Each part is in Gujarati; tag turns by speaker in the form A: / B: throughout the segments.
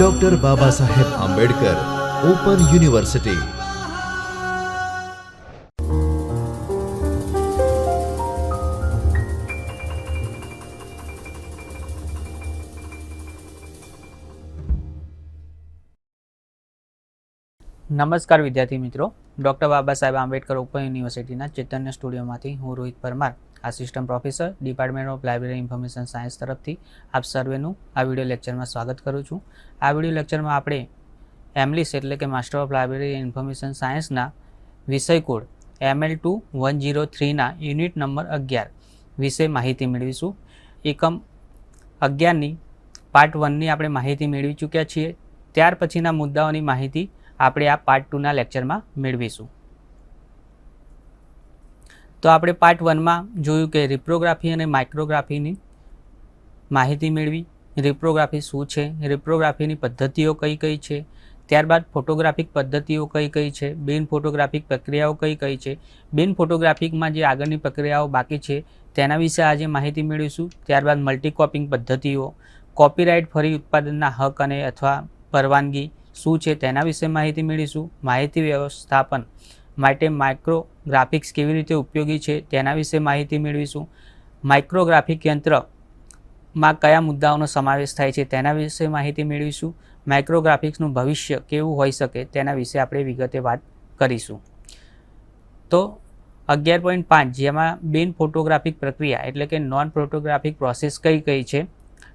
A: Doctor Baba Saheb Ambedkar open university
B: નમસ્કાર વિદ્યાર્થી મિત્રો ડૉક્ટર બાબા સાહેબ આંબેડકર ઓપન યુનિવર્સિટીના ચૈતન્ય સ્ટુડિયોમાંથી હું Rohit Parmar assistant professor department of library information science તરફથી આપ સર્વેનું આ વિડિયો લેક્ચરમાં સ્વાગત કરું છું. આ વિડિયો લેક્ચરમાં આપણે એમલિસ એટલે કે માસ્ટર ઓફ લાઇબ્રેરી ઇન્ફોર્મેશન સાયન્સના વિષય code ML two one zero થ્રીના unit number અગિયાર વિશે માહિતી મેળવીશું. એકમ અગિયારની પાર્ટ વનની આપણે માહિતી મેળવી ચૂક્યા છીએ. ત્યાર પછીના મુદ્દાઓની માહિતી આપણે આ પાર્ટ ટુના લેક્ચરમાં મેળવીશું. તો આપણે પાર્ટ વનમાં જોયું કે રિપ્રોગ્રાફી અને માઇક્રોગ્રાફીની માહિતી મેળવી. રિપ્રોગ્રાફી શું છે? રિપ્રોગ્રાફીની પદ્ધતિઓ કઈ કઈ છે? ત્યારબાદ ફોટોગ્રાફિક પદ્ધતિઓ કઈ કઈ છે? બિન ફોટોગ્રાફિક પ્રક્રિયાઓ કઈ કઈ છે? બિન ફોટોગ્રાફિકમાં જે આગળની પ્રક્રિયાઓ બાકી છે, તેના વિશે આજે માહિતી મેળવીશું. ત્યારબાદ મલ્ટીકોપિંગ પદ્ધતિઓ કોપીરાઇટ ફરી ઉત્પાદનના હક અને અથવા પરવાનગી શું છે તેના વિશે માહિતી મેળવીશું. માહિતી વ્યવસ્થાપન માટે માઇક્રોગ્રાફિક્સ કેવી રીતે ઉપયોગી છે તેના વિશે માહિતી મેળવીશું. માઇક્રોગ્રાફિક યંત્રમાં કયા મુદ્દાઓનો સમાવેશ થાય છે તેના વિશે માહિતી મેળવીશું. માઇક્રોગ્રાફિક્સનું ભવિષ્ય કેવું હોઈ શકે તેના વિશે આપણે વિગતે વાત કરીશું. તો અગિયાર પોઈન્ટ પાંચ જેમાં બિન ફોટોગ્રાફિક પ્રક્રિયા એટલે કે નોન ફોટોગ્રાફિક પ્રોસેસ કઈ કઈ છે?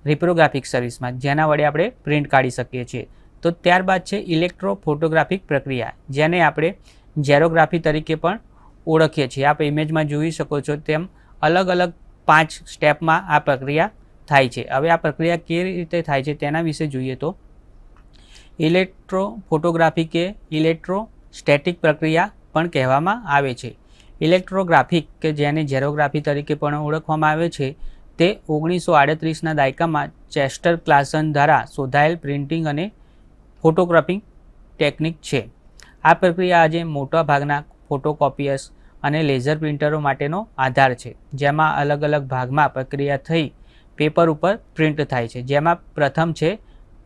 B: રિપ્રોગ્રાફિક સર્વિસમાં જેના વડે આપણે પ્રિન્ટ કાઢી શકીએ છીએ. તો ત્યારબાદ છે ઇલેક્ટ્રો ફોટોગ્રાફિક પ્રક્રિયા, જેને આપણે ઝેરોગ્રાફી તરીકે પણ ઓળખીએ છીએ. આપ ઇમેજમાં જોઈ શકો છો તેમ અલગ અલગ પાંચ સ્ટેપમાં આ પ્રક્રિયા થાય છે. હવે આ પ્રક્રિયા કેવી રીતે થાય છે તેના વિશે જોઈએ તો ઇલેક્ટ્રો ફોટોગ્રાફી કે ઇલેક્ટ્રો સ્ટેટિક પ્રક્રિયા પણ કહેવામાં આવે છે. ઇલેક્ટ્રોગ્રાફિક કે જેને ઝેરોગ્રાફી તરીકે પણ ઓળખવામાં આવે છે તે ઓગણીસો આડત્રીસના દાયકામાં ચેસ્ટર ક્લાસન દ્વારા શોધાયેલ પ્રિન્ટિંગ અને ફોટોગ્રાફિંગ ટેકનિક છે. આ પ્રક્રિયા આજે મોટા ભાગના ફોટોકોપિયર્સ અને લેઝર પ્રિન્ટરો માટેનો આધાર છે, જેમાં અલગ અલગ ભાગમાં પ્રક્રિયા થઈ પેપર ઉપર પ્રિન્ટ થાય છે. જેમાં પ્રથમ છે,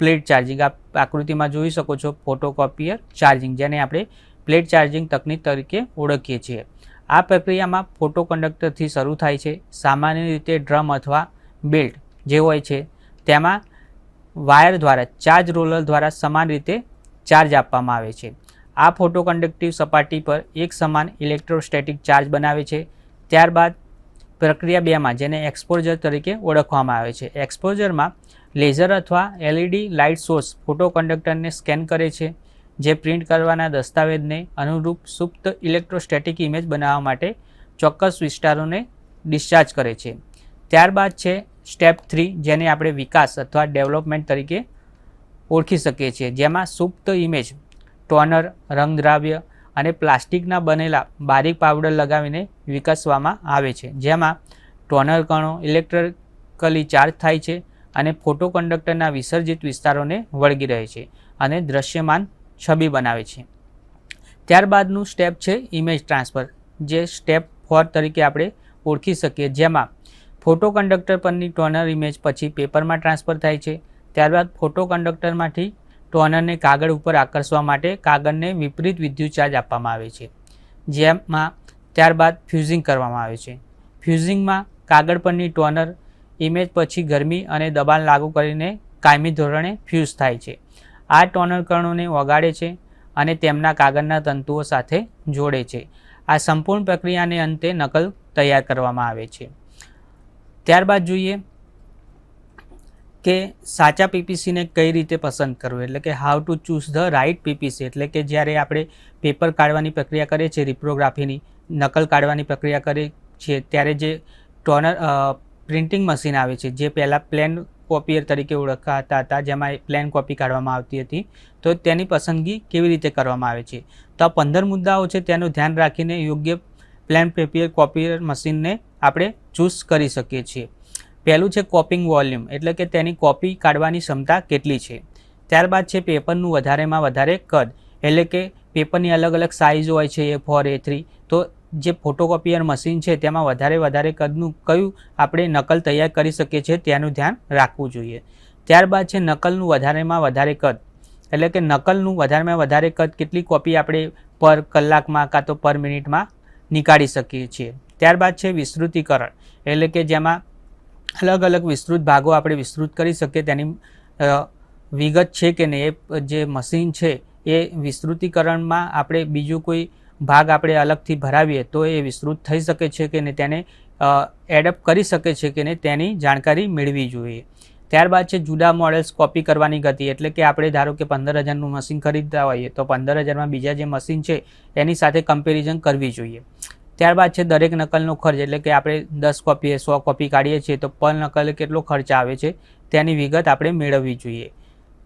B: પ્લેટ ચાર્જિંગ. આપ આકૃતિમાં જોઈ શકો છો, ફોટોકોપિયર ચાર્જિંગ, જેને આપણે પ્લેટ ચાર્જિંગ તકનીક તરીકે ઓળખીએ છીએ. આ પ્રક્રિયામાં ફોટો કંડક્ટરથી શરૂ થાય છે, સામાન્ય રીતે ડ્રમ અથવા બેલ્ટ જે હોય છે, તેમાં વાયર દ્વારા, ચાર્જ રોલર દ્વારા સમાન રીતે ચાર્જ આપવામાં આવે છે. આ ફોટો કંડક્ટિવ સપાટી પર એક સમાન ઇલેક્ટ્રોસ્ટેટિક ચાર્જ બનાવે છે. ત્યારબાદ પ્રક્રિયા બેમાં જેને એક્સપોઝર તરીકે ઓળખવામાં આવે છે. એક્સપોઝરમાં લેઝર અથવા એલઈડી લાઇટ સોર્સ ફોટો કંડક્ટરને સ્કેન કરે છે, જે પ્રિન્ટ કરવાના દસ્તાવેજને અનુરૂપ સુપ્ત ઇલેક્ટ્રોસ્ટેટિક ઇમેજ બનાવવા માટે ચોક્કસ વિસ્તારોને ડિસ્ચાર્જ કરે છે. ત્યારબાદ છે સ્ટેપ થ્રી જેને આપણે વિકાસ અથવા ડેવલપમેન્ટ તરીકે ઓળખી શકીએ છીએ, જેમાં સુપ્ત ઇમેજ ટોનર, રંગદ્રાવ્ય અને પ્લાસ્ટિકના બનેલા બારીક પાવડર લગાવીને વિકસવામાં આવે છે. જેમાં ટોનર કણો, ઇલેક્ટ્રિકલી ચાર્જ થાય છે અને ફોટો કંડક્ટરના વિસર્જિત વિસ્તારોને વળગી રહે છે અને દ્રશ્યમાન છબી બનાવે છે. ત્યારબાદનું સ્ટેપ છે ઇમેજ ટ્રાન્સફર, જે સ્ટેપ ફોર તરીકે આપણે ઓળખી શકીએ. જેમાં ફોટો કંડક્ટર પરની ટોનર ઇમેજ પછી પેપરમાં ટ્રાન્સફર થાય છે. ત્યારબાદ ફોટો કંડક્ટરમાંથી ટોનરને કાગળ ઉપર આકર્ષવા માટે કાગળને વિપરીત વિદ્યુત ચાર્જ આપવામાં આવે છે, જેમાં ત્યારબાદ ફ્યુઝિંગ કરવામાં આવે છે. ફ્યુઝિંગમાં કાગળ પરની ટોનર ઇમેજ પછી ગરમી અને દબાણ લાગુ કરીને કાયમી ધોરણે ફ્યુઝ થાય છે. આ ટોનર કણોને વગાડે છે અને તેમના કાગળના તંતુઓ સાથે જોડે છે. આ સંપૂર્ણ પ્રક્રિયાને અંતે નકલ તૈયાર કરવામાં આવે છે. ત્યારબાદ જોઈએ કે સાચા પીપીસીને કઈ રીતે પસંદ કરવું? એટલે કે how to choose the right PPC. એટલે કે જ્યારે આપણે પેપર કાઢવાની પ્રક્રિયા કરીએ છીએ, રિપ્રોગ્રાફીની, નકલ કાઢવાની પ્રક્રિયા કરીએ છીએ, ત્યારે જે ટોનર પ્રિન્ટિંગ મશીન આવે છે, જે પહેલાં પ્લેન કોપીયર તરીકે ઓળખાતા હતા, જેમાં પ્લેન કોપી કાઢવામાં આવતી હતી, તો તેની પસંદગી કેવી રીતે કરવામાં આવે છે? તો આ પંદર મુદ્દાઓ છે, તેનું ધ્યાન રાખીને યોગ્ય પ્લેન પેપિયર કોપીયર મશીનને આપણે ચૂઝ કરી શકીએ છીએ. પહેલું છે કોપિંગ વોલ્યુમ એટલે કે તેની કોપી કાઢવાની ક્ષમતા કેટલી છે. ત્યારબાદ છે પેપરનું વધારેમાં વધારે કદ, એટલે કે પેપરની અલગ અલગ સાઇઝ હોય છે એ ફોર એ થ્રી તો જે ફોટોકોપીયર મશીન છે, તેમાં વધારે વધારે કદનું કયું આપણે નકલ તૈયાર કરી શકીએ છીએ, તેનું ધ્યાન રાખવું જોઈએ. ત્યારબાદ છે નકલનું વધારેમાં વધારે કદ, એટલે કે નકલનું વધારેમાં વધારે કદ કેટલી કોપી આપણે પર કલાકમાં કાં તો પર મિનિટમાં નીકાળી શકીએ છીએ. ત્યારબાદ છે વિસ્તૃતિકરણ, એટલે કે જેમાં અલગ અલગ વિસ્તૃત ભાગો આપણે વિસ્તૃત કરી શકીએ, તેની વિગત છે કે નહીં, એ જે મશીન છે, એ વિસ્તૃતિકરણમાં આપણે બીજું કોઈ ભાગ આપણે અલગથી ભરાવીએ તો એ વિસ્તૃત થઈ શકે છે કે નહીં, તેને એડપ્ટ કરી શકે છે કે નહીં, તેની જાણકારી મેળવી જોઈએ. ત્યારબાદ છે જુદા મોડેલ્સ કોપી કરવાની ગતિ, એટલે કે આપણે ધારો કે પંદર હજારનું મશીન ખરીદતા હોઈએ, તો પંદર હજારમાં બીજા જે મશીન છે, એની સાથે કમ્પેરિઝન કરવી જોઈએ. ત્યારબાદ છે દરેક નકલનો ખર્ચ, એટલે કે આપણે દસ કોપીએ સો કોપી કાઢીએ છીએ, તો પર નકલે કેટલો ખર્ચ આવે છે, તેની વિગત આપણે મેળવવી જોઈએ.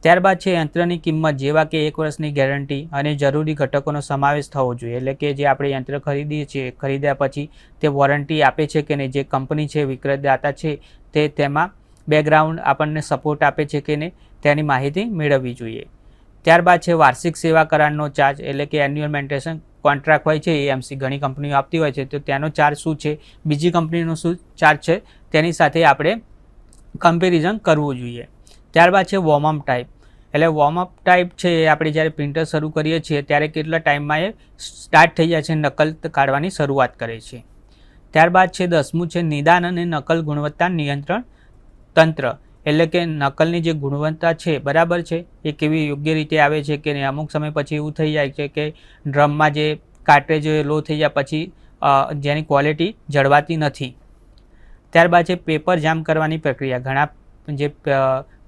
B: ત્યારબાદ છે યંત્રની કિંમત, જેવા કે એક વર્ષની ગેરંટી અને જરૂરી ઘટકોનો સમાવેશ થવો જોઈએ. એટલે કે જે આપણે યંત્ર ખરીદીએ છીએ, ખરીદ્યા પછી તે વોરંટી આપે છે કે નહીં, જે કંપની છે વિક્રેતાતા છે, તે તેમાં બેકગ્રાઉન્ડ આપણને સપોર્ટ આપે છે કે નહીં, તેની માહિતી મેળવવી જોઈએ. ત્યારબાદ છે વાર્ષિક સેવા કરારનો ચાર્જ એટલે કે એન્યુઅલ મેન્ટેશન કોન્ટ્રાક્ટ હોય છે એએમસી ઘણી કંપનીઓ આપતી હોય છે, તો તેનો ચાર્જ શું છે? બીજી કંપનીનો શું ચાર્જ છે? તેની સાથે આપણે કમ્પેરિઝન કરવું જોઈએ. ત્યારબાદ છે વોર્મઅપ ટાઈપ એટલે વોર્મઅપ ટાઈપ છે એ આપણે જ્યારે પ્રિન્ટર શરૂ કરીએ છીએ, ત્યારે કેટલા ટાઈમમાં એ સ્ટાર્ટ થઈ જાય છે, નકલ કાઢવાની શરૂઆત કરે છે. ત્યારબાદ છે દસમું છે નિદાન અને નકલ ગુણવત્તા નિયંત્રણ તંત્ર એટલે કે નકલની જે ગુણવત્તા છે, બરાબર છે? એ કેવી યોગ્ય રીતે આવે છે કે અમુક સમય પછી એવું થઈ જાય છે કે ડ્રમમાં જે કાર્ટ્રેજ લો થઈ જાય પછી જેની ક્વોલિટી જળવાતી નથી. ત્યારબાદ છે પેપર જામ કરવાની પ્રક્રિયા. ઘણા જે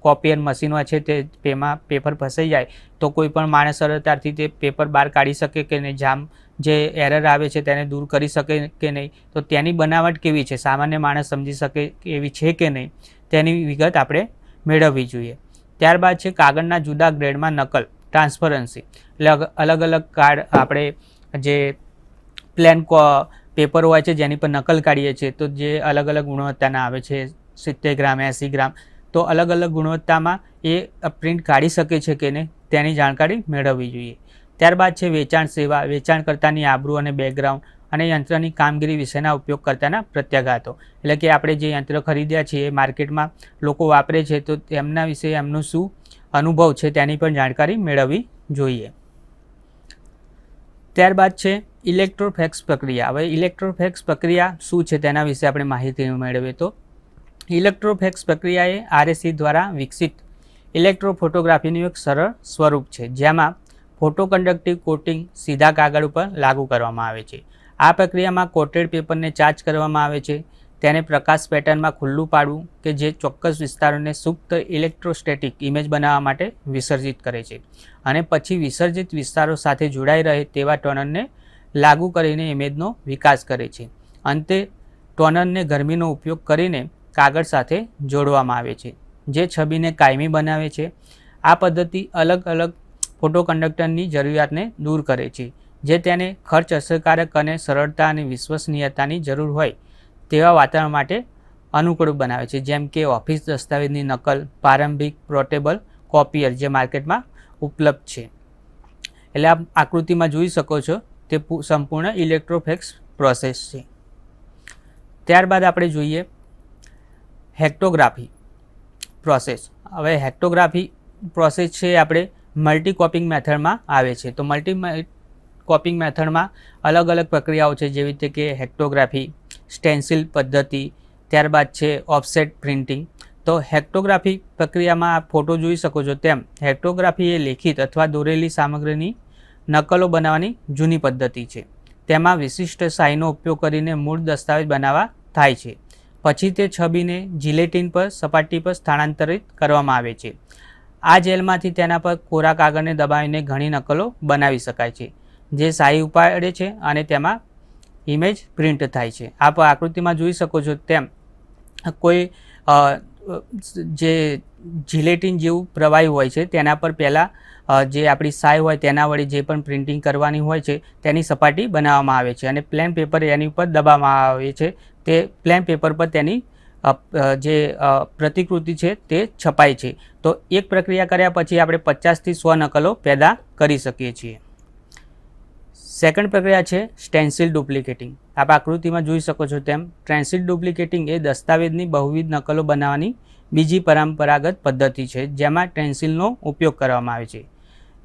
B: કોપિયર મશીનો છે તે તેમાં પેપર ફસાઈ જાય. તો કોઈ પણ માણસ સરળતાથી તે પેપર બહાર કાઢી શકે કે નહીં? જામ જે એરર આવે છે તેને દૂર કરી શકે કે નહીં? તો તેની બનાવટ કેવી છે? સામાન્ય માણસ સમજી શકે એવી છે કે નહીં? તેની વિગત આપણે મેળવવી જોઈએ. ત્યારબાદ છે કાગળના જુદા ગ્રેડમાં નકલ ટ્રાન્સપરન્સી એટલે અલગ અલગ કાર્ડ આપણે જે પ્લેન પેપર હોય છે જેની પર નકલ કાઢીએ છીએ, તો જે અલગ અલગ ગુણવત્તાના આવે છે, સિત્તેર ગ્રામ, એંસી ગ્રામ, તો અલગ અલગ ગુણવત્તામાં એ પ્રિન્ટ કાઢી શકે છે કે નહીં? તેની જાણકારી મેળવવી જોઈએ. ત્યારબાદ છે વેચાણ સેવા. વેચાણકર્તાની આબરૂ અને બેકગ્રાઉન્ડ અને યંત્રની કામગીરી વિશેના ઉપયોગકર્તાના પ્રત્યાઘાતો. એટલે કે આપણે જે યંત્ર ખરીદ્યા છીએ એ માર્કેટમાં લોકો વાપરે છે, તો તેમના વિશે એમનું શું અનુભવ છે તેની પણ જાણકારી મેળવવી જોઈએ. ત્યારબાદ છે ઇલેક્ટ્રોફેક્સ પ્રક્રિયા. હવે ઇલેક્ટ્રોફેક્સ પ્રક્રિયા શું છે તેના વિશે આપણે માહિતી મેળવીએ તો ઇલેક્ટ્રોફેક્સ પ્રક્રિયા એ આરએસી દ્વારા વિકસિત ઇલેક્ટ્રોફોટોગ્રાફીનું એક સરળ સ્વરૂપ છે, જેમાં ફોટો કન્ડક્ટિવ કોટિંગ સીધા કાગળ ઉપર લાગુ કરવામાં આવે છે. આ પ્રક્રિયામાં કોટેડ પેપરને ચાર્જ કરવામાં આવે છે. તેને પ્રકાશ પેટર્નમાં ખુલ્લું પાડવું કે જે ચોક્કસ વિસ્તારોને સુપ્ત ઇલેક્ટ્રોસ્ટેટિક ઇમેજ બનાવવા માટે વિસર્જિત કરે છે. અને પછી વિસર્જિત વિસ્તારો સાથે જોડાઈ રહે તેવા ટોનરને લાગુ કરીને ઇમેજનો વિકાસ કરે છે. અંતે, ટોનરને ગરમીનો ઉપયોગ કરીને કાગળ સાથે જોડવામાં આવે છે, જે છબીને કાયમી બનાવે છે. આ પદ્ધતિ અલગ અલગ ફોટો કંડક્ટરની જરૂરિયાતને દૂર કરે છે, જે તેને ખર્ચ અસરકારક અને સરળતા અને વિશ્વસનીયતાની જરૂર હોય તેવા વાતાવરણ માટે અનુકૂળ બનાવે છે. જેમ કે ઓફિસ દસ્તાવેજની નકલ, પ્રારંભિક પોર્ટેબલ કોપિયર જે માર્કેટમાં ઉપલબ્ધ છે. એટલે આપ આકૃતિમાં જોઈ શકો છો તે સંપૂર્ણ ઇલેક્ટ્રોફેક્સ પ્રોસેસ છે. ત્યારબાદ આપણે જોઈએ હેક્ટોગ્રાફી પ્રોસેસ. હવે હેક્ટોગ્રાફી પ્રોસેસ છે આપણે મલ્ટી કોપિંગ મેથડમાં આવે છે. તો મલ્ટી કોપિંગ મેથડમાં અલગ અલગ પ્રક્રિયાઓ છે, જેવી રીતે કે હેક્ટોગ્રાફી, સ્ટેન્સિલ પદ્ધતિ, ત્યારબાદ છે ઓફસેટ પ્રિન્ટિંગ. તો હેક્ટોગ્રાફી પ્રક્રિયામાં આપ ફોટો જોઈ શકો છો તેમ, હેક્ટોગ્રાફી એ લેખિત અથવા દોરેલી સામગ્રીની નકલો બનાવવાની જૂની પદ્ધતિ છે. તેમાં વિશિષ્ટ સાઈનો ઉપયોગ કરીને મૂળ દસ્તાવેજ બનાવવા થાય છે. પછી તે છબીને જિલેટિન પર, સપાટી પર સ્થાનાંતરિત કરવામાં આવે છે. આ જેલમાંથી તેના પર કોરા કાગળને દબાવીને ઘણી નકલો બનાવી શકાય છે, જે સાઈ ઉપાડે છે અને તેમાં ઇમેજ પ્રિન્ટ થાય છે. આપ આકૃતિમાં જોઈ શકો છો તેમ, કોઈ જે જિલેટિન જેવું પ્રવાહી હોય છે, તેના પર પહેલાં જે આપણી સાય હોય તેના વડે જે પણ પ્રિન્ટિંગ કરવાની હોય છે, તેની સપાટી બનાવવામાં આવે છે અને પ્લેન પેપર એની ઉપર દબાવવામાં આવે છે. તે પ્લેન પેપર પર તેની જે પ્રતિકૃતિ છે તે છપાય છે. તો એક પ્રક્રિયા કર્યા પછી આપણે પચાસથી સો નકલો પેદા કરી શકીએ છીએ. સેકન્ડ પ્રક્રિયા છે સ્ટેન્સિલ ડુપ્લિકેટિંગ. આપ આકૃતિમાં જોઈ શકો છો તેમ, સ્ટેન્સિલ ડુપ્લિકેટિંગ એ દસ્તાવેજની બહુવિધ નકલો બનાવવાની બીજી પરંપરાગત પદ્ધતિ છે, જેમાં સ્ટેન્સિલનો ઉપયોગ કરવામાં આવે છે.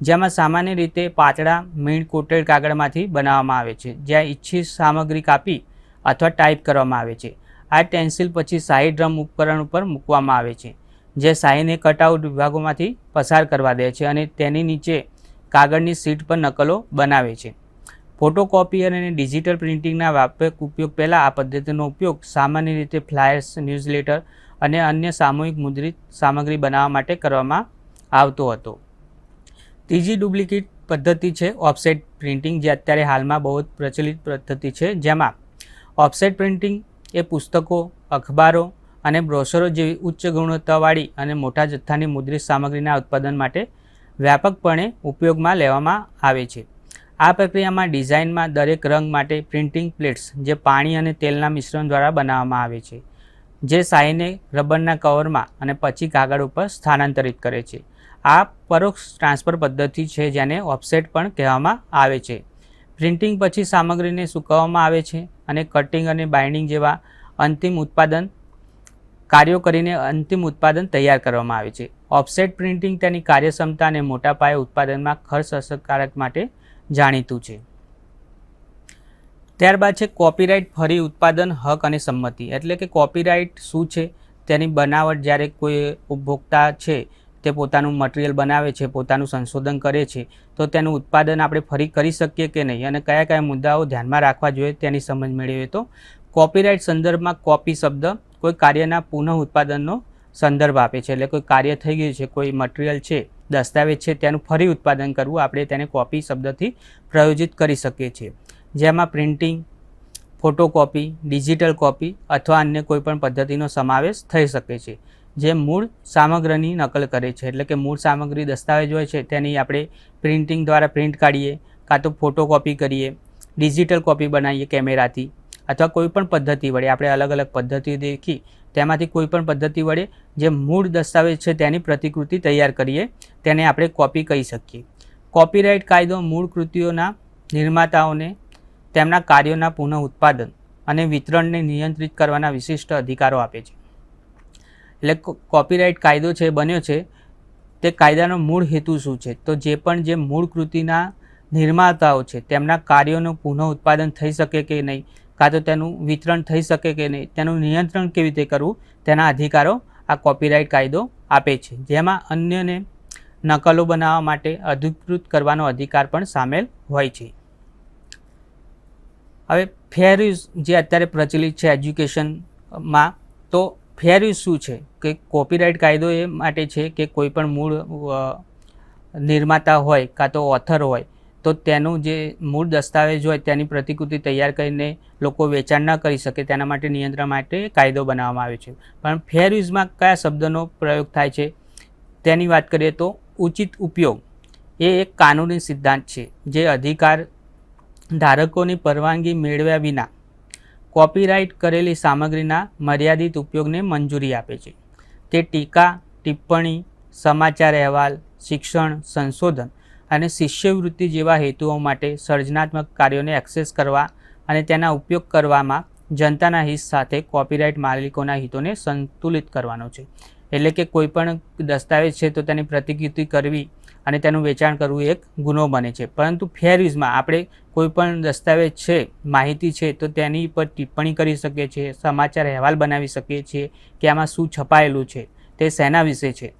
B: જેમાં સામાન્ય રીતે પાતળા, મીણ કોટેડ કાગળમાંથી બનાવવામાં આવે છે, જ્યાં ઈચ્છિત સામગ્રી કાપી અથવા ટાઈપ કરવામાં આવે છે. આ ટેન્સિલ પછી શાહી ડ્રમ ઉપકરણ ઉપર મૂકવામાં આવે છે, જે શાહીને કટઆઉટ વિભાગોમાંથી પસાર કરવા દે છે અને તેની નીચે કાગળની સીટ પર નકલો બનાવે છે. ફોટોકોપી અને ડિજિટલ પ્રિન્ટિંગના વ્યાપક ઉપયોગ પહેલાં આ પદ્ધતિનો ઉપયોગ સામાન્ય રીતે ફ્લાયર્સ, ન્યૂઝલેટર અને અન્ય સામૂહિક મુદ્રિત સામગ્રી બનાવવા માટે કરવામાં આવતો હતો. ત્રીજી ડુપ્લિકેટ પદ્ધતિ છે ઓફસેટ પ્રિન્ટિંગ, જે અત્યારે હાલમાં બહુ જ પ્રચલિત પદ્ધતિ છે, જેમાં ઓફસેટ પ્રિન્ટિંગ એ પુસ્તકો, અખબારો અને બ્રોશરો જેવી ઉચ્ચ ગુણવત્તાવાળી અને મોટા જથ્થાની મુદ્રિત સામગ્રીના ઉત્પાદન માટે વ્યાપકપણે ઉપયોગમાં લેવામાં આવે છે. આ પ્રક્રિયામાં ડિઝાઇનમાં દરેક રંગ માટે પ્રિન્ટિંગ પ્લેટ્સ, જે પાણી અને તેલના મિશ્રણ દ્વારા બનાવવામાં આવે છે, જે શાહીને રબરના કવરમાં અને પછી કાગળ ઉપર સ્થાનાંતરિત કરે છે. આ પરોક્ષ ટ્રાન્સફર પદ્ધતિ છે જેને ઓફસેટ પણ કહેવામાં આવે છે. પ્રિન્ટિંગ પછી સામગ્રીને સૂકવવામાં આવે છે. અને કટિંગ અને બાઇન્ડિંગ જેવા અંતિમ ઉત્પાદન કાર્યો કરીને અંતિમ ઉત્પાદન તૈયાર કરવામાં આવે છે. ઓફસેટ પ્રિન્ટિંગ તેની કાર્યક્ષમતા અને મોટા પાયે ઉત્પાદનમાં ખર્ચ અસરકારક માટે જાણીતું છે. ત્યારબાદ છે કોપીરાઇટ ફરી ઉત્પાદન હક અને સંમતિ. એટલે કે કોપીરાઇટ શું છે? તેની બનાવટ જ્યારે કોઈ ઉપભોક્તા છે તે પોતાનું મટીરિયલ બનાવે છે, પોતાનું સંશોધન કરે છે, તો તેનું ઉત્પાદન આપણે ફરી કરી શકીએ કે નહીં? અને કયા કયા મુદ્દાઓ ધ્યાનમાં રાખવા જોઈએ તેની સમજ મેળવીએ તો કોપીરાઇટ સંદર્ભમાં કોપી શબ્દ કોઈ કાર્યના પુનઃ ઉત્પાદનનો સંદર્ભ આપે છે, એટલે કોઈ કાર્ય થઈ ગયું છે, કોઈ મટીરિયલ છે, દસ્તાવેજ છે, તેનું ફરી ઉત્પાદન કરવું આપણે તેને કોપી શબ્દથી પ્રયોજિત કરી શકીએ છીએ. જેમાં પ્રિન્ટિંગ ફોટોકોપી ડિજિટલ કોપી અથવા અન્ય કોઈપણ પદ્ધતિનો સમાવેશ થઈ શકે છે. જે મૂળ સામગ્રીની નકલ કરે છે. એટલે કે મૂળ સામગ્રી દસ્તાવેજ હોય છે, તેની આપણે પ્રિન્ટિંગ દ્વારા પ્રિન્ટ કાઢીએ, કાં તો ફોટોકોપી કરીએ, ડિજિટલ કોપી બનાવીએ કેમેરાથી, અથવા કોઈપણ પદ્ધતિ વડે, આપણે અલગ અલગ પદ્ધતિ દેખી, તેમાંથી કોઈપણ પદ્ધતિ વડે જે મૂળ દસ્તાવેજ છે તેની પ્રતિકૃતિ તૈયાર કરીએ, તેને આપણે કોપી કહી શકીએ. કોપીરાઇટ કાયદો મૂળ કૃતિઓના નિર્માતાઓને તેમના કાર્યોના પુનઃ ઉત્પાદન અને વિતરણને નિયંત્રિત કરવાના વિશિષ્ટ અધિકારો આપે છે. એટલે કોપીરાઇટ કાયદો છે, બન્યો છે, તે કાયદાનો મૂળ હેતુ શું છે? તો જે પણ જે મૂળ કૃતિના નિર્માતાઓ છે, તેમના કાર્યોનું પુનઃ ઉત્પાદન થઈ શકે કે નહીં? કાં તો તેનું વિતરણ થઈ શકે કે નહીં? તેનું નિયંત્રણ કેવી રીતે કરવું? તેના અધિકારો આ કોપીરાઇટ કાયદો આપે છે. જેમાં અન્યને નકલો બનાવવા માટે અધિકૃત કરવાનો અધિકાર પણ સામેલ હોય છે. હવે ફેર યુઝ જે અત્યારે પ્રચલિત છે એજ્યુકેશનમાં તો ફેર યુઝ શું છે કે કોપીરાઇટ કાયદો એ માટે છે કે કોઈ પણ મૂળ નિર્માતા હોય કાં તો ઓથર હોય, તો તેનું જે મૂળ દસ્તાવેજ હોય તેની પ્રતિકૃતિ તૈયાર કરીને લોકો વેચાણ ન કરી શકે તેના માટે નિયંત્રણ માટે કાયદો બનાવવામાં આવ્યો છે. પણ ફેર યુઝમાં કયા શબ્દનો પ્રયોગ થાય છે? તેની વાત કરીએ તો ઉચિત ઉપયોગ એ એક કાનૂની સિદ્ધાંત છે, જે અધિકાર ધારકોની પરવાનગી મેળવ્યા વિના કોપીરાઇટ કરેલી સામગ્રીના મર્યાદિત ઉપયોગને મંજૂરી આપે છે. તે ટીકા, ટિપ્પણી, સમાચાર અહેવાલ, શિક્ષણ, સંશોધન અને શિષ્યવૃત્તિ જેવા હેતુઓ માટે સર્જનાત્મક કાર્યોને એક્સેસ કરવા અને તેના ઉપયોગ કરવામાં જનતાના હિત સાથે કોપીરાઇટ માલિકોના હિતોને સંતુલિત કરવાનો છે. એટલે કે કોઈપણ દસ્તાવેજ છે તો તેની પ્રતિકૃતિ કરવી અને તેનું વેચાણ કરવું એક ગુનો બને છે. પરંતુ ફેર યુઝમાં આપણે કોઈ પણ દસ્તાવેજ છે, માહિતી છે, તો તેની પર ટિપ્પણી કરી શકીએ છીએ સમાચાર અહેવાલ બનાવી શકીએ છીએ કે આમાં શું છપાયેલું છે, તે શેના વિશે છે.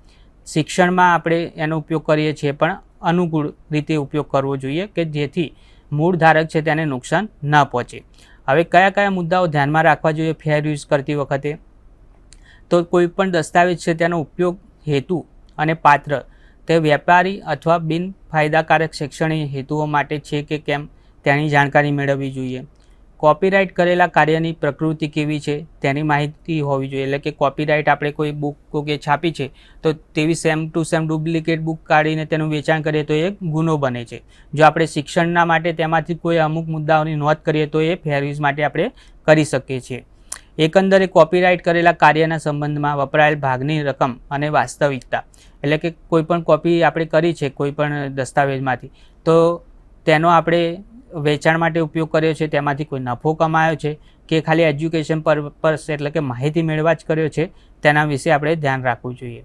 B: શિક્ષણમાં આપણે એનો ઉપયોગ કરીએ છીએ પણ અનુકૂળ રીતે ઉપયોગ કરવો જોઈએ કે જેથી મૂળ ધારક છે તેને નુકસાન ન પહોંચે. હવે કયા કયા મુદ્દાઓ ધ્યાનમાં રાખવા જોઈએ ફેર યુઝ કરતી વખતે? તો કોઈ પણ દસ્તાવેજ છે તેનો ઉપયોગ હેતુ અને પાત્ર, તે વેપારી અથવા બિનફાયદાકારક શૈક્ષણિક હેતુઓ માટે છે કે કેમ? તેની જાણકારી મેળવવી જોઈએ. કોપીરાઇટ કરેલા કાર્યની પ્રકૃતિ કેવી છે તેની માહિતી હોવી જોઈએ. એટલે કે કોપીરાઇટ આપણે કોઈ બુક કે છાપી છે, તો તેવી same to same duplicate book કાઢીને તેનું વેચાણ કરીએ તો એ ગુનો બને છે. જો આપણે શિક્ષણના માટે તેમાંથી કોઈ અમુક મુદ્દાઓની નોંધ કરીએ તો એ ફેર માટે આપણે કરી શકીએ છીએ. એકંદરે કોપીરાઇટ કરેલા કાર્યના સંબંધમાં વપરાયેલ ભાગની રકમ અને વાસ્તવિકતા, એટલે કે કોઈ પણ કોપી આપણે કરી છે કોઈ પણ દસ્તાવેજમાંથી, તો તેનો આપણે વેચાણ માટે ઉપયોગ કર્યો છે, તેમાંથી કોઈ નફો કમાયો છે, કે ખાલી એજ્યુકેશન પર્પસ એટલે કે માહિતી મેળવવા જ કર્યો છે, તેના વિશે આપણે ધ્યાન રાખવું જોઈએ.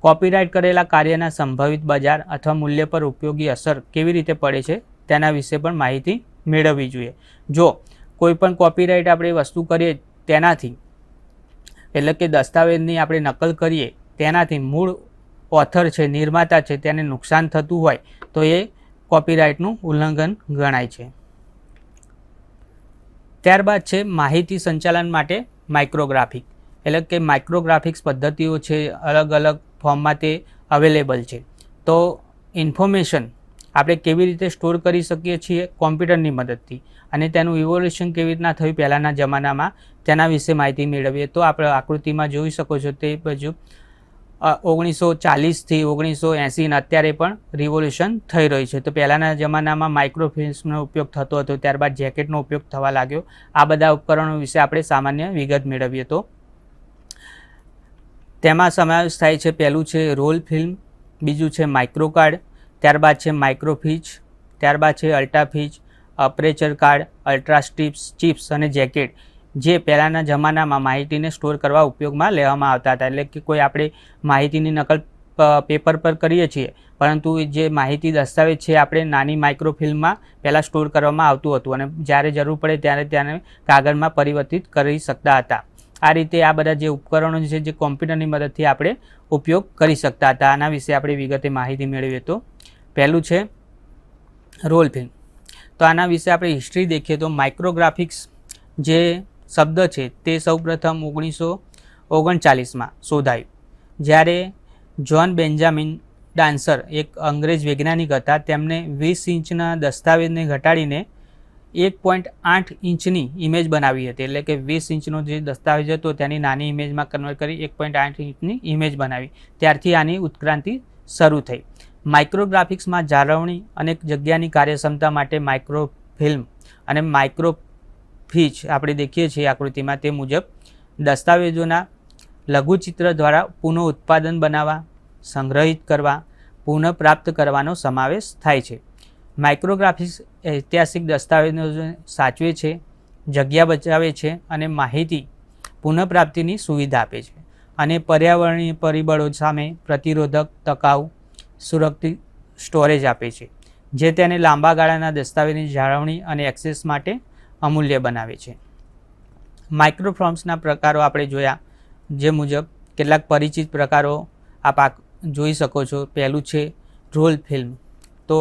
B: કોપીરાઇટ કરેલા કાર્યના સંભવિત બજાર અથવા મૂલ્ય પર ઉપયોગી અસર કેવી રીતે પડે છે, તેના વિશે પણ માહિતી મેળવવી જોઈએ. જો કોઈ પણ કોપીરાઇટ આપણે વસ્તુ કરીએ તેનાથી, એટલે કે દસ્તાવેજની આપણે નકલ કરીએ, તેનાથી મૂળ ઓથર છે, નિર્માતા છે, તેને નુકસાન થતું હોય, તો એ કોપીરાઇટનું ઉલ્લંઘન ગણાય છે. ત્યારબાદ છે માહિતી સંચાલન માટે માઇક્રોગ્રાફિક. એટલે કે માઇક્રોગ્રાફિક્સ પદ્ધતિઓ છે અલગ અલગ ફોર્મમાં તે અવેલેબલ છે. તો ઇન્ફોર્મેશન આપણે કેવી રીતે સ્ટોર કરી શકીએ છીએ કોમ્પ્યુટરની મદદથી? અને તેનું ઇવોલ્યુશન કેવી રીતના થયું પહેલાંના જમાનામાં? તેના વિશે માહિતી મેળવીએ. તો આપણે આકૃતિમાં જોઈ શકો છો તે બાજુ ઓગણીસો ચાલીસથી ઓગણીસો એંસીને અત્યારે પણ રિવોલ્યુશન થઈ રહ્યું છે. તો પહેલાંના જમાનામાં માઇક્રોફિલ્મ્સનો ઉપયોગ થતો હતો, ત્યારબાદ જેકેટનો ઉપયોગ થવા લાગ્યો. આ બધા ઉપકરણો વિશે આપણે સામાન્ય વિગત મેળવીએ તો. તેમાં સમાવેશ થાય છે, પહેલું છે રોલ ફિલ્મ, બીજું છે માઇક્રોકાર્ડ ત્યારબાદ છે માઇક્રોફીચ ત્યારબાદ છે ultrafiche aperture card ultra strips chips અને જેકેટ. જે પહેલાંના જમાનામાં માહિતીને સ્ટોર કરવા ઉપયોગમાં લેવામાં આવતા હતા. એટલે કે કોઈ આપણે માહિતીની નકલ પેપર પર કરીએ છીએ, પરંતુ જે માહિતી દસ્તાવેજ છે આપણે નાની માઇક્રોફિલ્મમાં પહેલાં સ્ટોર કરવામાં આવતું હતું અને જ્યારે જરૂર પડે ત્યારે તેને કાગળમાં પરિવર્તિત કરી શકતા હતા. આ રીતે આ બધા જે ઉપકરણો છે જે કોમ્પ્યુટરની મદદથી આપણે ઉપયોગ કરી શકતા હતા. આના વિશે આપણે વિગતે માહિતી મેળવીએ તો. પહેલું છે રોલ ફિલ્મ. તો આના વિશે આપણે હિસ્ટ્રી દેખીએ તો માઇક્રોગ્રાફિક્સ જે શબ્દ છે તે સૌપ્રથમ ઓગણીસો ઓગણચાલીસમાં શોધાયું. જ્યારે જ્હોન બેન્જામિન ડાન્સર એક અંગ્રેજ વૈજ્ઞાનિક હતા તેમણે વીસ ઇંચના દસ્તાવેજને ઘટાડીને એક પોઈન્ટ આઠ ઇંચની ઇમેજ બનાવી હતી. એટલે કે વીસ ઇંચનો જે દસ્તાવેજ હતો તેની નાની ઇમેજમાં કન્વર્ટ કરી એક પોઈન્ટ આઠ ઇંચની ઇમેજ બનાવી. ત્યારથી આની ઉત્ક્રાંતિ શરૂ થઈ. માઇક્રોગ્રાફિક્સમાં જાળવણી અને જગ્યાની કાર્યક્ષમતા માટે માઇક્રો ફિલ્મ અને માઇક્રો ફીચ આપણે દેખીએ છીએ આકૃતિમાં તે મુજબ. દસ્તાવેજોના લઘુચિત્ર દ્વારા પુનઃ ઉત્પાદન બનાવવા, સંગ્રહિત કરવા, પુનઃ પ્રાપ્ત કરવાનો સમાવેશ થાય છે. માઇક્રોગ્રાફિક્સ ઐતિહાસિક દસ્તાવેજોને સાચવે છે, જગ્યા બચાવે છે અને માહિતી પુનઃપ્રાપ્તિની સુવિધા આપે છે. અને પર્યાવરણીય પરિબળો સામે પ્રતિરોધક ટકાઉ સુરક્ષિત સ્ટોરેજ આપે છે, જે તેને લાંબા ગાળાના દસ્તાવેજની જાળવણી અને એક્સેસ માટે અમૂલ્ય બનાવે છે. માઇક્રોફોર્મ્સના પ્રકારો આપણે જોયા, જે મુજબ કેટલાક પરિચિત પ્રકારો આપ જોઈ શકો છો. પહેલું છે રોલ ફિલ્મ. તો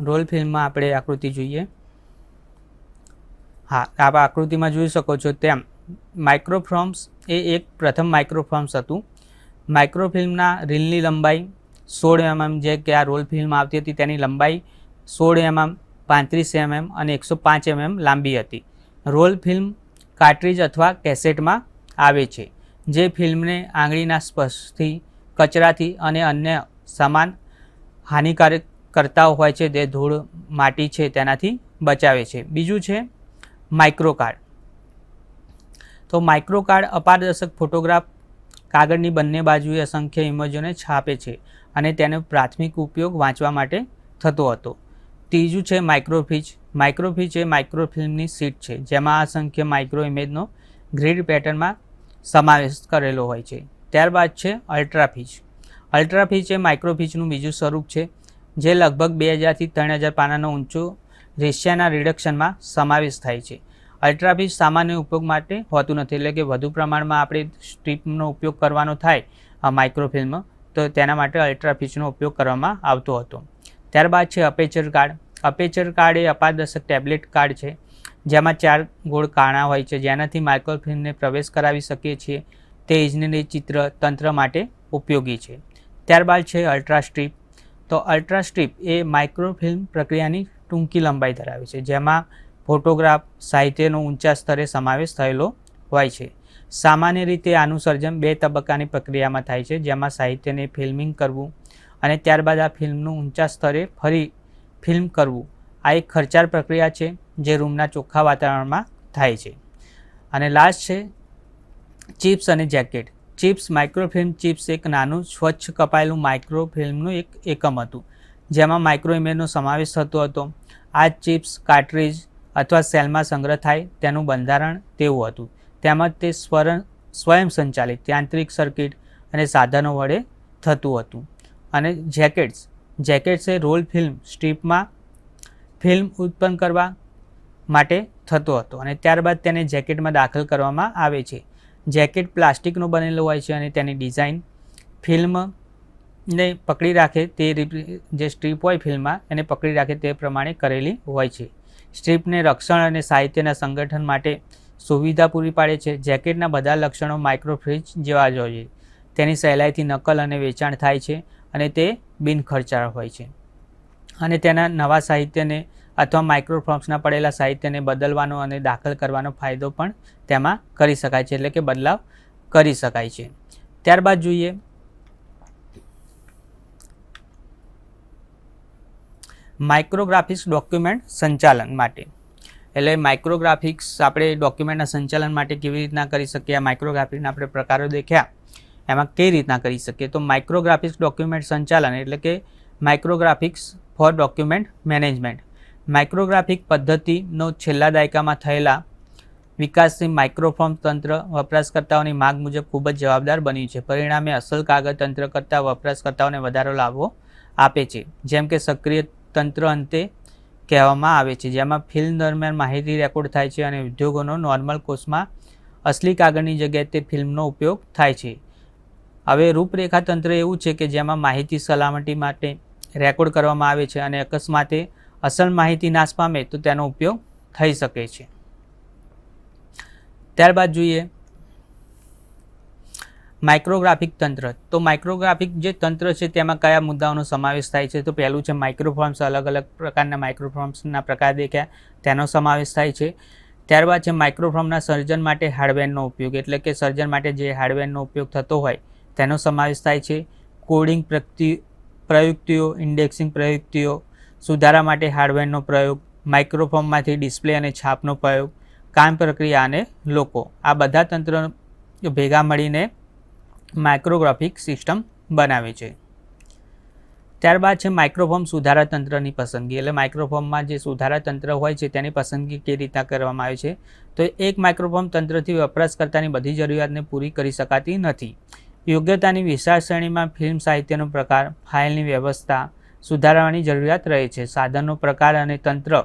B: રોલ ફિલ્મમાં આપણે આકૃતિ જોઈએ. હા, આપ આકૃતિમાં જોઈ શકો છો તેમ માઇક્રોફોર્મ્સ એ એક પ્રથમ માઇક્રોફોર્મ્સ હતું. માઇક્રોફિલ્મના રીલની લંબાઈ સોળ એમએમ જે કે આ રોલ ફિલ્મ આવતી હતી તેની લંબાઈ સોળ એમએમ પાંત્રીસ એમએમ અને એકસો પાંચ એમએમ લાંબી હતી. રોલ ફિલ્મ કાર્ટ્રીજ અથવા કેસેટમાં આવે છે, જે ફિલ્મને આંગળીના સ્પર્શથી, કચરાથી અને અન્ય સમાન હાનિકારક કરતાઓ હોય છે, તે ધૂળ માટી છે, તેનાથી બચાવે છે. બીજું છે, માઇક્રોકાર્ડ. તો માઇક્રોકાર્ડ અપારદર્શક ફોટોગ્રાફ કાગળની બંને બાજુએ અસંખ્ય ઇમેજોને છાપે છે અને તેનો પ્રાથમિક ઉપયોગ વાંચવા માટે થતો હતો. ત્રીજું છે માઇક્રોફીચ માઇક્રોફીચ એ માઇક્રોફિલ્મની સીટ છે, જેમાં અસંખ્ય માઇક્રો ઇમેજનો ગ્રીડ પેટર્નમાં સમાવેશ કરેલો હોય છે. ત્યારબાદ છે અલ્ટ્રાફીચ અલ્ટ્રાફીચ એ માઇક્રોફીચનું બીજું સ્વરૂપ છે, જે લગભગ બે હજારથી ત્રણ હજાર પાનાનો ઊંચો રેશિયાના રિડક્શનમાં સમાવેશ થાય છે. અલ્ટ્રાફીચ સામાન્ય ઉપયોગ માટે હોતું નથી, એટલે કે વધુ પ્રમાણમાં આપણે સ્ટ્રીપનો ઉપયોગ કરવાનો થાય માઇક્રોફિલ્મ તો તેના માટે અલ્ટ્રાફીચનો ઉપયોગ કરવામાં આવતો હતો. ત્યારબાદ છે અપેચર કાર્ડ અપેચર કાર્ડ એ અપારદર્શક ટેબ્લેટ કાર્ડ છે, જેમાં ચાર ગોળ કાણા હોય છે, જેનાથી માઇક્રોફિલ્મને પ્રવેશ કરાવી શકીએ છીએ. તે ઇજનેરી ચિત્ર તંત્ર માટે ઉપયોગી છે. ત્યારબાદ છે અલ્ટ્રાસ્ટ્રીપ. તો અલ્ટ્રાસ્ટ્રીપ એ માઇક્રોફિલ્મ પ્રક્રિયાની ટૂંકી લંબાઈ ધરાવે છે, જેમાં ફોટોગ્રાફ, સાહિત્યનો ઊંચા સ્તરે સમાવેશ થયેલો હોય છે. સામાન્ય રીતે આનું સર્જન બે તબક્કાની પ્રક્રિયામાં થાય છે, જેમાં સાહિત્યને ફિલ્મિંગ કરવું અને ત્યારબાદ આ ફિલ્મનું ઊંચા સ્તરે ફરી ફિલ્મ કરવું આ એક ખર્ચાળ પ્રક્રિયા છે જે રૂમના ચોખ્ખા વાતાવરણમાં થાય છે. અને લાસ્ટ છે, ચિપ્સ અને જેકેટ. ચિપ્સ માઇક્રોફિલ્મ ચિપ્સ એક નાનું સ્વચ્છ કપાયેલું માઇક્રોફિલ્મનું એક એકમ હતું, જેમાં માઇક્રો ઇમેજનો સમાવેશ થતો હતો. આ ચિપ્સ કાર્ટ્રીજ અથવા સેલમાં સંગ્રહ થાય તેનું બંધારણ તેવું હતું. તેમજ તે સ્વરણ, સ્વયં સંચાલિત, યાંત્રિક સર્કિટ અને સાધનો વડે થતું હતું. અને જેકેટ્સ. જેકેટ્સ એ રોલ ફિલ્મ સ્ટ્રીપમાં ફિલ્મ ઉત્પન્ન કરવા માટે થતો હતો અને ત્યારબાદ તેને જેકેટમાં દાખલ કરવામાં આવે છે. જેકેટ પ્લાસ્ટિકનું બનેલું હોય છે અને તેની ડિઝાઇન ફિલ્મને પકડી રાખે તે જે સ્ટ્રીપ હોય ફિલ્મમાં એને પકડી રાખે તે પ્રમાણે કરેલી હોય છે. સ્ટ્રીપને રક્ષણ અને સાહિત્યના સંગઠન માટે સુવિધા પૂરી પાડે છે. જેકેટના બધા લક્ષણો માઇક્રોફ્રિજ જેવા જ હોય છે. તેની સહેલાઈથી નકલ અને વેચાણ થાય છે. અને તે બિનખર્ચાળ હોય છે. અને તેના નવા સાહિત્યને અથવા માઇક્રોફોર્મ્સના પડેલા સાહિત્યને બદલવાનો અને દાખલ કરવાનો ફાયદો પણ તેમાં કરી શકાય છે, એટલે કે બદલાવ કરી શકાય છે. ત્યારબાદ જોઈએ. માઇક્રોગ્રાફિક્સ ડોક્યુમેન્ટ સંચાલન માટે. એટલે માઇક્રોગ્રાફિક્સ આપણે ડોક્યુમેન્ટના સંચાલન માટે કેવી રીતના કરી શકીએ? માઇક્રોગ્રાફિકના આપણે પ્રકારો દેખ્યા. એમાં કઈ રીતના કરી શકીએ? તો માઇક્રોગ્રાફિક્સ ડોક્યુમેન્ટ સંચાલન એટલે કે micrographics for document management micrographic પદ્ધતિનો છેલ્લા દાયકામાં થયેલા વિકાસથી માઇક્રોફોર્મ તંત્ર વપરાશકર્તાઓની માગ મુજબ ખૂબ જ જવાબદાર બન્યું છે. પરિણામે અસલ કાગળ તંત્ર કરતાં વપરાશકર્તાઓને વધારો લાભો આપે છે. જેમ કે સક્રિય તંત્ર અંતે કહેવામાં આવે છે. જેમાં ફિલ્મ દરમિયાન માહિતી રેકોર્ડ થાય છે અને ઉદ્યોગોનો નોર્મલ કોર્સમાં અસલી કાગળની જગ્યાએ તે ફિલ્મનો ઉપયોગ થાય છે. હવે રૂપરેખા તંત્ર એવું છે કે જેમાં માહિતી સલામતી માટે રેકોર્ડ કરવામાં આવે છે અને અકસ્માતે અસલ માહિતી નાશ પામે તો તેનો ઉપયોગ થઈ શકે છે. ત્યારબાદ જોઈએ માઇક્રોગ્રાફિક તંત્ર. તો માઇક્રોગ્રાફિક જે તંત્ર છે તેમાં કયા મુદ્દાઓનો સમાવેશ થાય છે? તો પહેલું છે માઇક્રોફોર્મ્સ. અલગ અલગ પ્રકારના માઇક્રોફોર્મ્સના પ્રકાર દેખ્યા. તેનો સમાવેશ થાય છે. ત્યારબાદ છે માઇક્રોફોર્મના સર્જન માટે હાર્ડવેરનો ઉપયોગ. એટલે કે સર્જન માટે જે હાર્ડવેરનો ઉપયોગ થતો હોય તેનો સમાવેશ થાય છે. કોડિંગ પ્રગતિ પ્રયુક્તિઓ, ઇન્ડેક્સિંગ પ્રયુક્તિઓ, સુધારા માટે હાર્ડવેરનો પ્રયોગ માઇક્રોફોર્મમાંથી ડિસ્પ્લે અને છાપનો પ્રયોગ, કામ પ્રક્રિયા અને લોકો. આ બધા તંત્ર ભેગા મળીને માઇક્રોગ્રાફિક સિસ્ટમ બનાવે છે. ત્યારબાદ છે માઇક્રોફોર્મ સુધારા તંત્રની પસંદગી. એટલે માઇક્રોફોર્મમાં જે સુધારા તંત્ર હોય છે તેની પસંદગી કેવી રીતના કરવામાં આવે છે. તો એક માઇક્રોફોર્મ તંત્રથી વપરાશકર્તાની બધી જરૂરિયાતને પૂરી કરી શકાતી નથી. યોગ્યતાની વિશાળ શ્રેણીમાં ફિલ્મ સાહિત્યનો પ્રકાર, ફાઇલની વ્યવસ્થા સુધારવાની જરૂરિયાત રહે છે. સાધનનો પ્રકાર અને તંત્ર,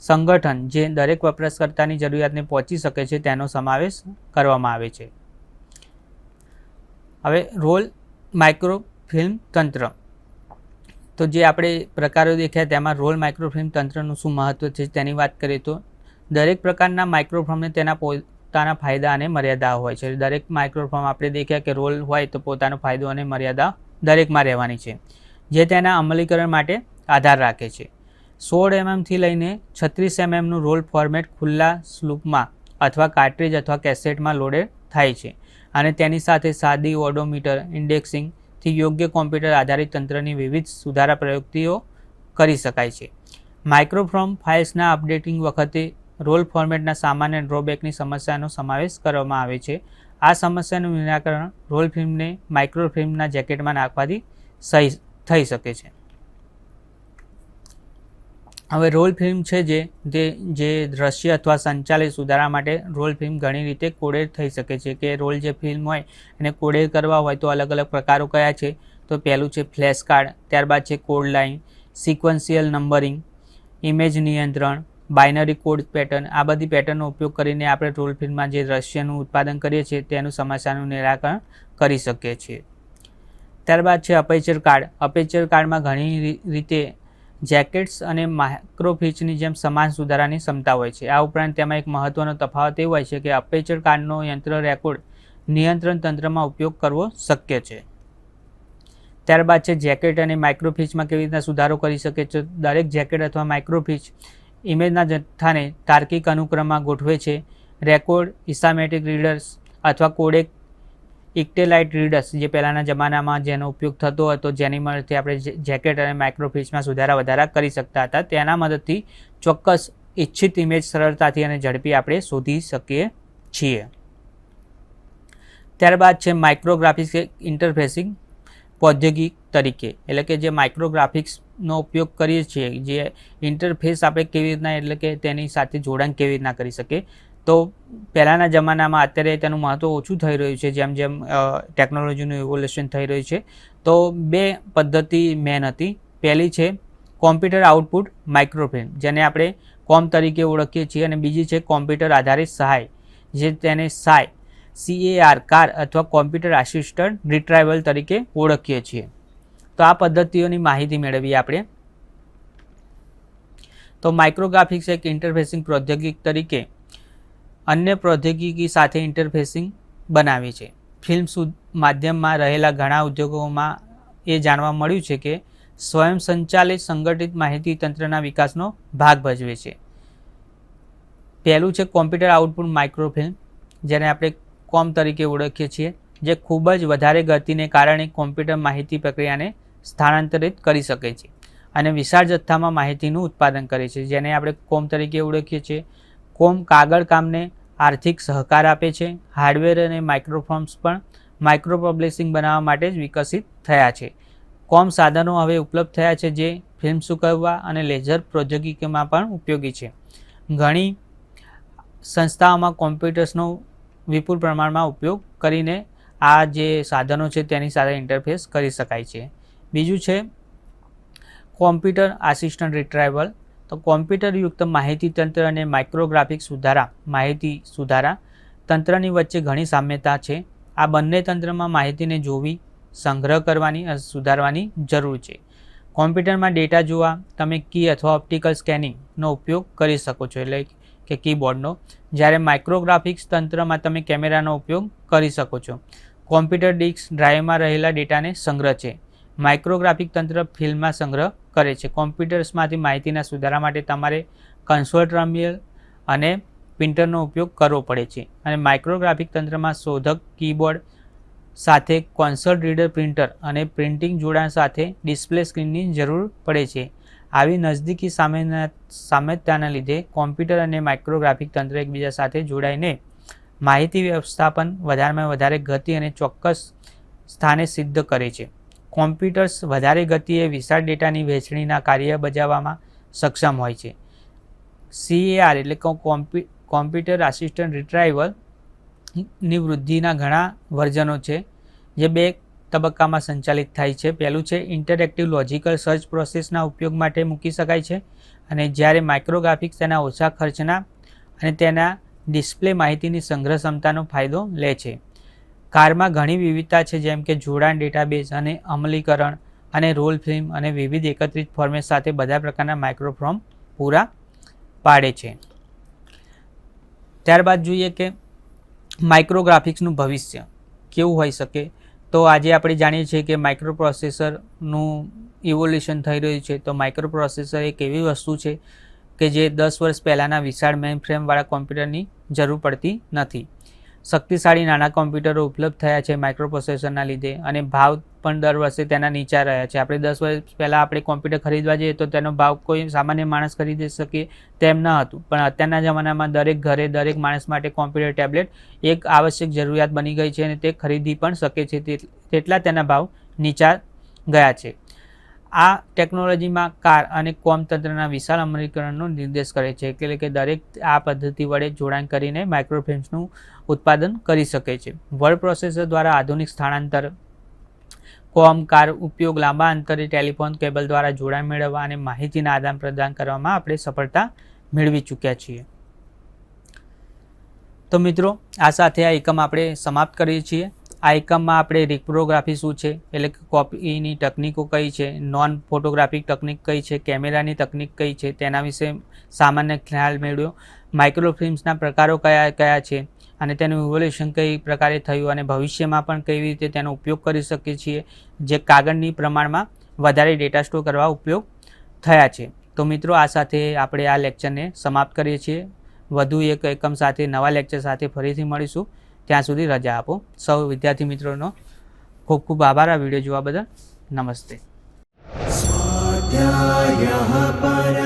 B: સંગઠન જે દરેક વપરાશકર્તાની જરૂરિયાતને પહોંચી શકે છે તેનો સમાવેશ કરવામાં આવે છે. હવે રોલ માઇક્રો ફિલ્મ તંત્ર. તો જે આપણે પ્રકારો દેખ્યા તેમાં રોલ માઇક્રોફિલ્મ તંત્રનું શું મહત્વ છે તેની વાત કરીએ તો દરેક પ્રકારના માઇક્રોફિલ્મને તેના પોતાના ફાયદા અને મર્યાદા હોય છે. દરેક માઇક્રોફોર્મ આપણે દેખ્યા કે રોલ હોય તો પોતાનો ફાયદો અને મર્યાદા દરેકમાં રહેવાની છે. જે તેના અમલીકરણ માટે આધાર રાખે છે. સોળ એમએમથી લઈને છત્રીસ એમએમનું રોલ ફોર્મેટ ખુલ્લા સ્લૂપમાં અથવા કાર્ટ્રીજ અથવા કેસેટમાં લોડેડ થાય છે અને તેની સાથે સાદી ઓડોમીટર ઇન્ડેક્સિંગથી યોગ્ય કોમ્પ્યુટર આધારિત તંત્રની વિવિધ સુધારા પ્રયુક્તિઓ કરી શકાય છે. માઇક્રોફોર્મ ફાઇલ્સના અપડેટિંગ વખતે રોલ ફોર્મેટના સામાન્ય ડ્રોબેકની સમસ્યાનો સમાવેશ કરવામાં આવે છે. આ સમસ્યાનું નિરાકરણ રોલ ફિલ્મને માઇક્રોફિલ્મના જેકેટમાં નાખવાથી સહી, થઈ શકે છે. હવે રોલ ફિલ્મ છે જે તે જે દ્રશ્ય અથવા સંચાલિત સુધારા માટે રોલ ફિલ્મ ઘણી રીતે કોડેડ થઈ શકે છે કે રોલ જે ફિલ્મ હોય એને કોડેડ કરવા હોય તો અલગ અલગ પ્રકારો કયા છે? તો પહેલું છે ફ્લેશ કાર્ડ, ત્યારબાદ છે code line, sequential numbering, image નિયંત્રણ બાઇનરી કોડ પેટર્ન આ બધી પેટર્નનો ઉપયોગ કરીને આપણે ટોલ ફિલ્મમાં જે દ્રશ્યનું ઉત્પાદન કરીએ છીએ તેનું સમસ્યાનું નિરાકરણ કરી શકીએ છીએ. ત્યારબાદ છે અપેચર કાર્ડ અપેચર કાર્ડમાં ઘણી રીતે જેકેટ્સ અને માઇક્રોફિચની જેમ સમાન સુધારાની ક્ષમતા હોય છે. આ ઉપરાંત તેમાં એક મહત્વનો તફાવત એ હોય છે કે અપેચર કાર્ડનો યંત્ર રેકોર્ડ નિયંત્રણ તંત્રમાં ઉપયોગ કરવો શક્ય છે. ત્યારબાદ છે જેકેટ અને માઇક્રોફિચમાં કેવી રીતના સુધારો કરી શકે છે? દરેક જેકેટ અથવા માઇક્રોફિચ ઇમેજના જથ્થાને તાર્કિક અનુક્રમમાં ગોઠવે છે. રેકોર્ડ ઇસામેટિક રીડર્સ અથવા કોડેક ઇક્ટેલાઇટ રીડર્સ જે પહેલાંના જમાનામાં જેનો ઉપયોગ થતો હતો, જેની મદદથી આપણે જેકેટ અને માઇક્રોફિચમાં સુધારા વધારા કરી શકતા હતા. તેના મદદથી ચોક્કસ ઇચ્છિત ઇમેજ સરળતાથી અને ઝડપી આપણે શોધી શકીએ છીએ. ત્યારબાદ છે માઇક્રોગ્રાફિક્સ ઇન્ટરફેસિંગ. ઔદ્યોગિક તરીકે, એટલે કે જે માઇક્રોગ્રાફિક્સનો ઉપયોગ કરીએ છીએ, જે ઇન્ટરફેસ આપણે કેવી રીતના, એટલે કે તેની સાથે જોડાણ કેવી રીતના કરી શકીએ. તો પહેલાંના જમાનામાં અત્યારે તેનું મહત્ત્વ ઓછું થઈ રહ્યું છે, જેમ જેમ ટેકનોલોજીનું ઇવોલ્યુશન થઈ રહ્યું છે. તો બે પદ્ધતિ મેન હતી. પહેલી છે કોમ્પ્યુટર આઉટપુટ માઇક્રોફિલ્મ જેને આપણે કોમ તરીકે ઓળખીએ છીએ અને બીજી છે કોમ્પ્યુટર આધારિત સહાય, જે તેને સાય સીએઆર કાર અથવા કોમ્પ્યુટર આસિસ્ટન્ટ રિટ્રાઇવલ તરીકે ઓળખીએ છીએ. તો આ પદ્ધતિઓની માહિતી મેળવીએ આપણે. તો માઇક્રોગ્રાફિક્સ એક ઇન્ટરફેસિંગ પ્રૌદ્યોગિક તરીકે અન્ય પ્રૌદ્યોગિકી સાથે ઇન્ટરફેસિંગ બનાવે છે. ફિલ્મ માધ્યમમાં રહેલા ઘણા ઉદ્યોગોમાં એ જાણવા મળ્યું છે કે સ્વયં સંચાલિત સંગઠિત માહિતી તંત્રના વિકાસનો ભાગ ભજવે છે. પહેલું છે કોમ્પ્યુટર આઉટપુટ માઇક્રોફિલ્મ જેને આપણે કોમ તરીકે ઓળખીએ છીએ, જે ખૂબ જ વધારે ગતિને કારણે કોમ્પ્યુટર માહિતી પ્રક્રિયાને સ્થાનાંતરિત કરી શકે છે અને વિશાળ જથ્થામાં માહિતીનું ઉત્પાદન કરે છે, જેને આપણે કોમ તરીકે ઓળખીએ છીએ. કોમ કાગળ કામને આર્થિક સહકાર આપે છે હાર્ડવેર અને માઇક્રોફોર્મ્સ પણ માઇક્રો પબ્લિશિંગ બનાવવા માટે જ વિકસિત થયા છે. કોમ સાધનો હવે ઉપલબ્ધ થયા છે, જે ફિલ્મ સૂકવવા અને લેઝર પ્રૌદ્યોગિકીમાં પણ ઉપયોગી છે. ઘણી સંસ્થાઓમાં કોમ્પ્યુટર્સનો વિપુલ પ્રમાણમાં ઉપયોગ કરીને આ જે સાધનો છે તેની સાથે ઇન્ટરફેસ કરી શકાય છે. બીજું છે કોમ્પ્યુટર આસિસ્ટન્ટ રિટ્રાઇવલ તો કોમ્પ્યુટરયુક્ત માહિતી તંત્ર અને માઇક્રોગ્રાફિક સુધારા, માહિતી સુધારા તંત્રની વચ્ચે ઘણી સામ્યતા છે. આ બંને તંત્રમાં માહિતીને જોવી, સંગ્રહ કરવાની સુધારવાની જરૂર છે. કોમ્પ્યુટરમાં ડેટા જોવા, તમે કી અથવા ઓપ્ટિકલ સ્કેનિંગનો ઉપયોગ કરી શકો છો. એટલે કે કીબોર્ડનો, જ્યારે માઇક્રોગ્રાફિક્સ તંત્રમાં તમે કેમેરાનો ઉપયોગ કરી શકો છો. કોમ્પ્યુટર ડિસ્ક ડ્રાઈવમાં રહેલા ડેટાને સંગ્રહ છે. માઇક્રોગ્રાફિક તંત્ર ફિલ્મમાં સંગ્રહ કરે છે. કોમ્પ્યુટર્સમાંથી માહિતીના સુધારા માટે તમારે કન્સોલ ટર્મિનલ અને પ્રિન્ટરનો ઉપયોગ કરવો પડે છે. અને માઇક્રોગ્રાફિક તંત્રમાં શોધક, કીબોર્ડ સાથે કોન્સોલ રીડર પ્રિન્ટર અને પ્રિન્ટિંગ જોડાણ સાથે ડિસ્પ્લે સ્ક્રીનની જરૂર પડે છે. આવી નજદીકી સામેના સામ્યતાના લીધે કોમ્પ્યુટર અને માઇક્રોગ્રાફિક તંત્ર એકબીજા સાથે જોડાઈને માહિતી વ્યવસ્થાપન વધારેમાં વધારે ગતિ અને ચોક્કસ સ્થાને સિદ્ધ કરે છે. કોમ્પ્યુટર્સ વધારે ગતિએ વિશાળ ડેટાની વહેંચણીના કાર્ય બજાવવામાં સક્ષમ હોય છે. સીએઆર એટલે કોમ્પ્યુ, કોમ્પ્યુટર આસિસ્ટન્ટ રિટ્રાઇવલની વૃદ્ધિના ઘણા વર્ઝનો છે, જે બે તબક્કામાં સંચાલિત થાય છે. પહેલું છે ઇન્ટરેક્ટિવ લોજિકલ સર્ચ પ્રોસેસના ઉપયોગ માટે મૂકી શકાય છે અને જ્યારે માઇક્રોગ્રાફિક્સ તેના ઓછા ખર્ચના અને તેના ડિસ્પ્લે માહિતીની સંગ્રહ ક્ષમતાનો ફાયદો લે છે. કારમાં ઘણી વિવિધતા છે, જેમ કે જોડાણ ડેટાબેઝ અને અમલીકરણ અને રોલ ફિલ્મ અને વિવિધ એકત્રિત ફોર્મેટ સાથે બધા પ્રકારના માઇક્રોફોર્મ પૂરા પાડે છે. ત્યારબાદ જોઈએ કે માઇક્રોગ્રાફિક્સનું ભવિષ્ય કેવું હોઈ શકે? તો આજે આપણે જાણીએ છીએ કે માઇક્રો પ્રોસેસરનું ઇવોલ્યુશન થઈ રહ્યું છે. તો માઇક્રો પ્રોસેસર એક એવી વસ્તુ છે કે જે દસ વર્ષ પહેલાંના વિશાળ મેઇન ફ્રેમવાળા કોમ્પ્યુટરની જરૂર પડતી નથી. શક્તિશાળી નાના કોમ્પ્યુટરો ઉપલબ્ધ થયા છે માઇક્રો પ્રોસેસરના લીધે અને ભાવ પણ દર વર્ષે તેના નીચા રહ્યા છે. આપણે દસ વર્ષ પહેલાં આપણે કોમ્પ્યુટર ખરીદવા જઈએ તો તેનો ભાવ કોઈ સામાન્ય માણસ ખરીદી શકે તેમ ન હતું. પણ અત્યારના જમાનામાં દરેક ઘરે દરેક માણસ માટે કોમ્પ્યુટર, ટેબ્લેટ એક આવશ્યક જરૂરિયાત બની ગઈ છે અને તે ખરીદી પણ શકે છે. તેટલા તેના ભાવ નીચા ગયા છે. આ ટેકનોલોજીમાં કાર અને કોમ તંત્રના વિશાળ અમલીકરણનો નિર્દેશ કરે છે, એટલે કે દરેક આ પદ્ધતિ વડે જોડાણ કરીને માઇક્રોફિલ્મ્સનું ઉત્પાદન કરી શકે છે. વર્ડ પ્રોસેસર દ્વારા આધુનિક સ્થળાંતર, કોમ કાર ઉપયોગ, લાંબા અંતરે ટેલિફોન કેબલ દ્વારા જોડાણ મેળવવા અને માહિતીના આદાન પ્રદાન કરવામાં આપણે સફળતા મેળવી ચૂક્યા છીએ. તો મિત્રો, આ સાથે આ એકમ આપણે સમાપ્ત કરીએ છીએ. આ એકમમાં આપણે રિપ્રોગ્રાફી શું છે? એટલે કે કોપીની તકનીકો કઈ છે? નોન ફોટોગ્રાફિક તકનિક કઈ છે? કેમેરાની તકનીક કઈ છે? તેના વિશે સામાન્ય ખ્યાલ મેળવ્યો. માઇક્રોફિલ્મ્સના પ્રકારો કયા કયા છે? અને તેનું ઇવોલ્યુશન કઈ પ્રકારે થયું? અને ભવિષ્યમાં પણ કેવી રીતે તેનો ઉપયોગ કરી શકીએ છીએ? જે કાગળની પ્રમાણમાં વધારે ડેટા સ્ટોર કરવા ઉપયોગ થયા છે. તો મિત્રો, આ સાથે આપણે આ લેક્ચરને સમાપ્ત કરીએ છીએ. વધુ એક એકમ સાથે, નવા લેક્ચર સાથે ફરીથી મળીશું. ત્યાં સુધી રજા આપો. સૌ વિદ્યાર્થી મિત્રોનો ખૂબ ખૂબ આભાર આ વીડિયો જોવા બદલ. નમસ્તે.
C: પર